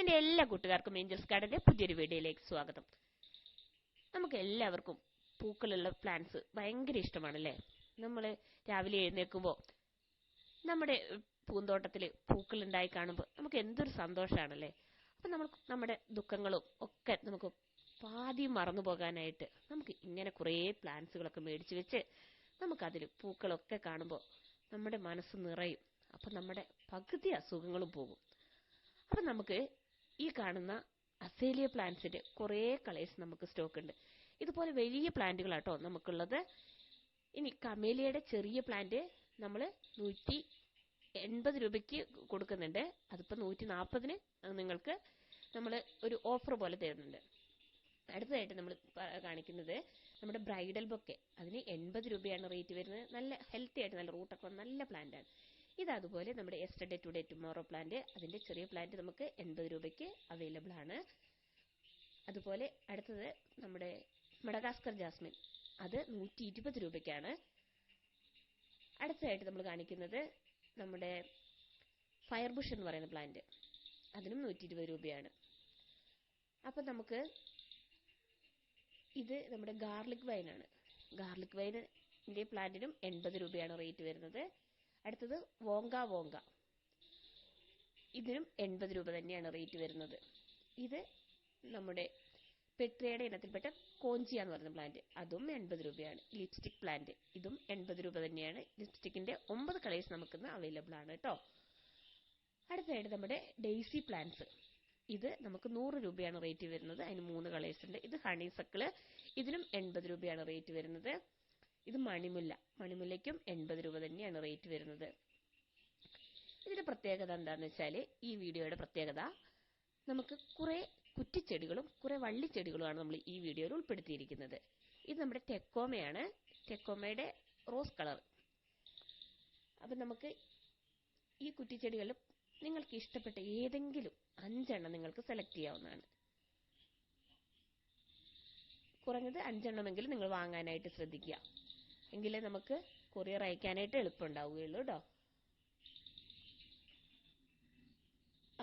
എന്റെ എല്ലാ കൂട്ടുകാർക്കും ഏഞ്ചൽസ് ഗാർഡന്റെ പുതിയൊരു വീഡിയോയിലേക്ക് സ്വാഗതം. നമുക്ക് എല്ലാവർക്കും പൂക്കളുള്ള പ്ലാന്റ്സ് ഭയങ്കര ഇഷ്ടമാണല്ലേ? നമ്മൾ രാവിലെ എഴുന്നേൽക്കുമ്പോൾ നമ്മുടെ പൂന്തോട്ടത്തിൽ പൂക്കൾ ഉണ്ടായി കാണുമ്പോൾ നമുക്ക് എന്തൊരു സന്തോഷമാണല്ലേ അപ്പം നമ്മൾ നമ്മുടെ ദുഃഖങ്ങളും ഒക്കെ നമുക്ക് പാതി മറന്നു പോകാനായിട്ട് നമുക്ക് ഇങ്ങനെ കുറേ പ്ലാന്റ്സുകളൊക്കെ മേടിച്ച് വെച്ച് നമുക്കതിൽ പൂക്കളൊക്കെ കാണുമ്പോൾ നമ്മുടെ മനസ്സ് നിറയും. അപ്പം നമ്മുടെ പകുതി അസുഖങ്ങളും പോകും. അപ്പം നമുക്ക് ഈ കാണുന്ന അസേലിയ പ്ലാന്റ്സിന്റെ കുറേ കളേഴ്സ് നമുക്ക് സ്റ്റോക്ക് ഉണ്ട് ഇതുപോലെ വലിയ പ്ലാന്റുകളാട്ടോ നമുക്കുള്ളത്. ഇനി കമേലിയയുടെ ചെറിയ പ്ലാന്റ് നമ്മൾ നൂറ്റി എൺപത് രൂപയ്ക്ക് കൊടുക്കുന്നുണ്ട്. അതിപ്പോൾ നൂറ്റി നാൽപ്പതിന് നിങ്ങൾക്ക് നമ്മൾ ഒരു ഓഫർ പോലെ തരുന്നുണ്ട്. അടുത്തതായിട്ട് നമ്മൾ കാണിക്കുന്നത് നമ്മുടെ ബ്രൈഡൽ ബൊക്കെ. അതിന് എൺപത് രൂപയാണ് റേറ്റ് വരുന്നത്. നല്ല ഹെൽത്തി ആയിട്ട് നല്ല റൂട്ടൊക്കെ നല്ല പ്ലാന്റ് ആണ് ഇത് അതുപോലെ നമ്മുടെ എസ്റ്റർഡേ ടുഡേ ടുമോറോ പ്ലാന്റ് അതിന്റെ ചെറിയ പ്ലാന്റ് നമുക്ക് എൺപത് രൂപയ്ക്ക് അവൈലബിൾ ആണ്. അതുപോലെ അടുത്തത് നമ്മുടെ മഡഗാസ്കർ ജാസ്മിൻ. അത് നൂറ്റി ഇരുപത് രൂപയ്ക്കാണ്. അടുത്തതായിട്ട് നമ്മൾ കാണിക്കുന്നത് നമ്മുടെ ഫയർ ബുഷ് എന്ന് പറയുന്ന പ്ലാന്റ് അതിനും നൂറ്റി ഇരുപത് രൂപയാണ്. അപ്പം നമുക്ക് ഇത് നമ്മുടെ ഗാർലിക് വൈനാണ് ഗാർലിക് വൈനിന്റെ പ്ലാന്റിനും എൺപത് രൂപയാണ് റേറ്റ് വരുന്നത്. അടുത്തത് വോങ്ക വോങ്ക. ഇതിനും എൺപത് രൂപ തന്നെയാണ് റേറ്റ് വരുന്നത്. ഇത് നമ്മുടെ പെട്രിയയുടെ ഇനത്തിൽപ്പെട്ട കോഞ്ചിയ എന്ന് പറയുന്ന പ്ലാന്റ് അതും എൺപത് രൂപയാണ്. ലിപ്സ്റ്റിക് പ്ലാന്റ് ഇതും എൺപത് രൂപ തന്നെയാണ്. ലിപ്സ്റ്റിക്കിന്റെ ഒമ്പത് കളേഴ്സ് നമുക്കിന്ന് അവൈലബിൾ ആണ് കേട്ടോ. അടുത്തതായിട്ട് നമ്മുടെ ഡെയ്സി പ്ലാന്റ്സ് ഇത് നമുക്ക് നൂറ് രൂപയാണ് റേറ്റ് വരുന്നത്. അതിന് മൂന്ന് കളേഴ്സ് ഉണ്ട്. ഇത് ഹണി സക്കിൾ ഇതിനും എൺപത് രൂപയാണ് റേറ്റ് വരുന്നത്. ഇത് മണിമുല്ല. മണിമുല്ലയ്ക്കും എൺപത് രൂപ തന്നെയാണ് റേറ്റ് വരുന്നത്. ഇതിന്റെ പ്രത്യേകത എന്താന്ന് വെച്ചാൽ ഈ വീഡിയോയുടെ പ്രത്യേകത നമുക്ക് കുറെ കുറ്റിച്ചെടികളും കുറെ വള്ളിച്ചെടികളുമാണ് നമ്മൾ ഈ വീഡിയോയിൽ ഉൾപ്പെടുത്തിയിരിക്കുന്നത്. ഇത് നമ്മുടെ ടെക്കോമയാണ്. ടെക്കോമയുടെ റോസ് കളർ. അപ്പം നമുക്ക് ഈ കുറ്റിച്ചെടികളിൽ നിങ്ങൾക്ക് ഇഷ്ടപ്പെട്ട ഏതെങ്കിലും അഞ്ചെണ്ണം നിങ്ങൾക്ക് സെലക്ട് ചെയ്യാവുന്നതാണ്. കുറഞ്ഞത് അഞ്ചെണ്ണമെങ്കിലും നിങ്ങൾ വാങ്ങാനായിട്ട് ശ്രദ്ധിക്കുക. എങ്കിലേ നമുക്ക് കൊറിയർ അയക്കാനായിട്ട് എളുപ്പമുണ്ടാവുകയുള്ളൂ കേട്ടോ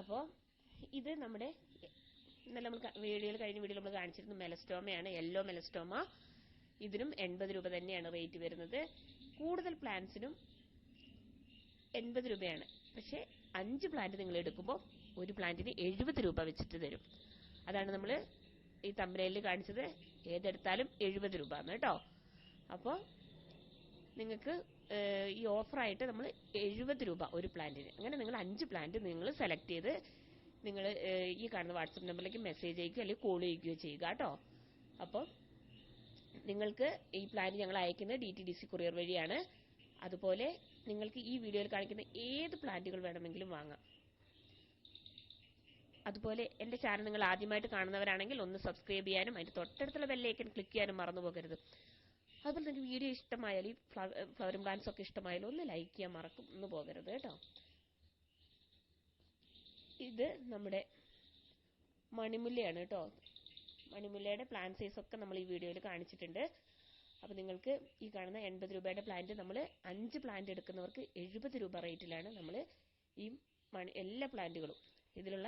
അപ്പോൾ ഇത് നമ്മുടെ നമ്മൾ വീഡിയോയിൽ കഴിഞ്ഞ വീഡിയോയിൽ നമ്മൾ കാണിച്ചിരുന്ന മെലസ്റ്റോമയാണ് യെല്ലോ മെലസ്റ്റോമ. ഇതിനും എൺപത് രൂപ തന്നെയാണ് റേറ്റ് വരുന്നത്. കൂടുതൽ പ്ലാന്റ്സിനും എൺപത് രൂപയാണ്. പക്ഷേ അഞ്ച് പ്ലാന്റ് നിങ്ങൾ എടുക്കുമ്പോൾ ഒരു പ്ലാന്റിന് എഴുപത് രൂപ വെച്ചിട്ട് തരും. അതാണ് നമ്മൾ ഈ തമ്പനയിൽ കാണിച്ചത്. ഏതെടുത്താലും എഴുപത് രൂപ എന്ന് കേട്ടോ അപ്പോൾ നിങ്ങൾക്ക് ഈ ഓഫറായിട്ട് നമ്മൾ എഴുപത് രൂപ ഒരു പ്ലാന്റിന്. അങ്ങനെ നിങ്ങൾ അഞ്ച് പ്ലാന്റ് നിങ്ങൾ സെലക്ട് ചെയ്ത് നിങ്ങൾ ഈ കാണുന്ന വാട്സപ്പ് നമ്പറിലേക്ക് മെസ്സേജ് അയക്കുക അല്ലെങ്കിൽ കോൾ ചെയ്യുകയോ ചെയ്യുക കേട്ടോ. അപ്പോൾ നിങ്ങൾക്ക് ഈ പ്ലാൻ ഞങ്ങൾ അയക്കുന്നത് D T D C courier വഴിയാണ്. അതുപോലെ നിങ്ങൾക്ക് ഈ വീഡിയോയിൽ കാണിക്കുന്ന ഏത് പ്ലാന്റുകൾ വേണമെങ്കിലും വാങ്ങാം. അതുപോലെ എന്റെ ചാനൽ നിങ്ങൾ ആദ്യമായിട്ട് കാണുന്നവരാണെങ്കിൽ ഒന്ന് സബ്സ്ക്രൈബ് ചെയ്യാനും അതിന്റെ തൊട്ടടുത്തുള്ള ബെല്ലേക്കൻ ക്ലിക്ക് ചെയ്യാനും മറന്നു പോകരുത് അതുപോലെ തന്നെ വീഡിയോ ഇഷ്ടമായാലും ഈ ഫ്ലവറും പ്ലാന്റ്സ് ഒക്കെ ഇഷ്ടമായാലും ഒന്ന് ലൈക്ക് ചെയ്യാൻ മറക്കുന്നു പോകരുത് കേട്ടോ. ഇത് നമ്മുടെ മണിമുല്ലയാണ് കേട്ടോ. മണിമുല്ലയുടെ പ്ലാന്റ് സൈസ് ഒക്കെ നമ്മൾ ഈ വീഡിയോയിൽ കാണിച്ചിട്ടുണ്ട്. അപ്പോൾ നിങ്ങൾക്ക് ഈ കാണുന്ന എൺപത് രൂപയുടെ പ്ലാന്റ് നമ്മൾ അഞ്ച് പ്ലാന്റ് എടുക്കുന്നവർക്ക് എഴുപത് രൂപ റേറ്റിലാണ് നമ്മൾ ഈ എല്ലാ പ്ലാന്റുകളും ഇതിലുള്ള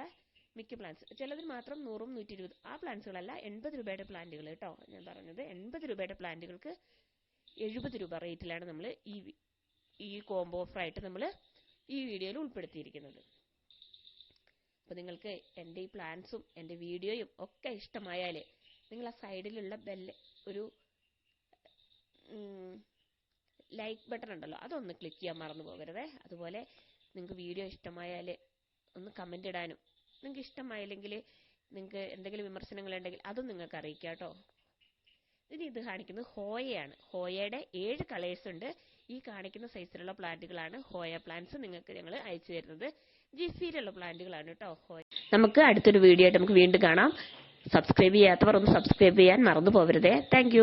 മിക്ക പ്ലാന്റ്സ് ചിലതിൽ മാത്രം നൂറും നൂറ്റി ഇരുപത് ആ പ്ലാന്റ്സുകളല്ല എൺപത് രൂപയുടെ പ്ലാന്റുകൾ കേട്ടോ. ഞാൻ പറഞ്ഞത് എൺപത് രൂപയുടെ പ്ലാന്റുകൾക്ക് എഴുപത് രൂപ റേറ്റിലാണ് നമ്മൾ ഈ ഈ കോംബോ ഓഫറായിട്ട് നമ്മൾ ഈ വീഡിയോയിൽ ഉൾപ്പെടുത്തിയിരിക്കുന്നത്. അപ്പോൾ നിങ്ങൾക്ക് എന്റെ ഈ പ്ലാൻസും എന്റെ വീഡിയോയും ഒക്കെ ഇഷ്ടമായാൽ നിങ്ങൾ ആ സൈഡിലുള്ള ബെല്ല് ഒരു ലൈക്ക് ബട്ടൺ ഉണ്ടല്ലോ അതൊന്ന് ക്ലിക്ക് ചെയ്യാൻ മറന്നു പോകരുതേ. അതുപോലെ നിങ്ങൾക്ക് വീഡിയോ ഇഷ്ടമായാൽ ഒന്ന് കമന്റ് ഇടാനും നിങ്ങൾക്ക് ഇഷ്ടമായില്ലെങ്കിൽ നിങ്ങൾക്ക് എന്തെങ്കിലും വിമർശനങ്ങൾ ഉണ്ടെങ്കിൽ അതും നിങ്ങൾക്ക് അറിയിക്കാം കേട്ടോ. ഇനി ഇത് കാണിക്കുന്നത് ഹോയയാണ്. ഹോയയുടെ ഏഴ് കളേഴ്സ് ഉണ്ട്. ഈ കാണിക്കുന്ന സൈസിലുള്ള പ്ലാന്റുകളാണ് ഹോയ പ്ലാന്റ്സ് നിങ്ങൾക്ക് ഞങ്ങൾ അയച്ചു തരുന്നത്. ജിഫിയിലുള്ള പ്ലാന്റുകളാണ് കേട്ടോ ഹോയ. നമുക്ക് അടുത്തൊരു വീഡിയോ ആയിട്ട് നമുക്ക് വീണ്ടും കാണാം. സബ്സ്ക്രൈബ് ചെയ്യാത്തവർ ഒന്ന് സബ്സ്ക്രൈബ് ചെയ്യാൻ മറന്നു പോകരുതേ താങ്ക്